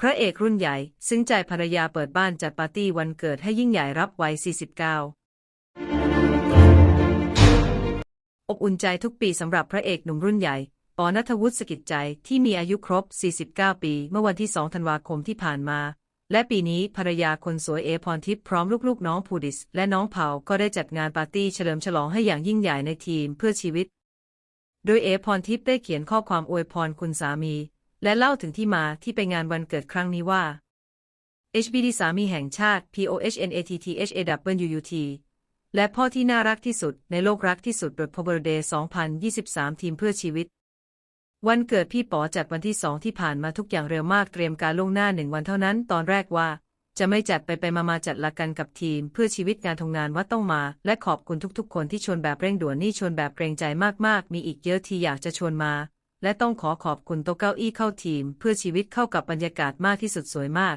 พระเอกรุ่นใหญ่ ซึ้งใจภรรยาเปิดบ้านจัดปาร์ตี้วันเกิดให้ยิ่งใหญ่รับวัย 49 อบอุ่นใจทุกปีสำหรับพระเอกหนุ่มรุ่นใหญ่ปอนัทวุฒิสกิจใจที่มีอายุครบ 49 ปี เมื่อวันที่ 2 ธันวาคมที่ผ่านมา และปีนี้ภรรยาคนสวยเอพรทิพย์พร้อมลูกๆน้องพูดิส และน้องเผาก็ได้จัดงานปาร์ตี้เฉลิมฉลองให้อย่างยิ่งใหญ่ในทีมเพื่อชีวิต โดยเอพรทิพย์ได้เขียนข้อความอวยพรคุณสามี และเล่าถึงที่มาที่ไปงานวันเกิดครั้งนี้ว่า HBD สามีแห่งชาติ POHNATTHAWUT และพ่อที่น่ารักที่สุดในโลกรักที่สุดโดย Power Day 2023 ทีมเพื่อชีวิต วันเกิดพี่ป๋อจัดวันที่2ที่ผ่านมาทุกอย่างเร็วมากเตรียมการล่วงหน้าหนึ่งวันเท่านั้น ตอนแรกว่าจะไม่จัดไปไปมามาจัดละกันกับทีม เพื่อชีวิตงานทำงานว่าต้องมา และขอบคุณทุกๆ คนที่ชวนแบบเร่งด่วนนี่ชวนแบบเกรงใจมากๆ มีอีกเยอะที่อยากจะชวนมา และต้องขอขอบคุณโต๊ะเก้าอี้เข้าทีม เพื่อชีวิตเข้ากับบรรยากาศมากที่สุดสวยมาก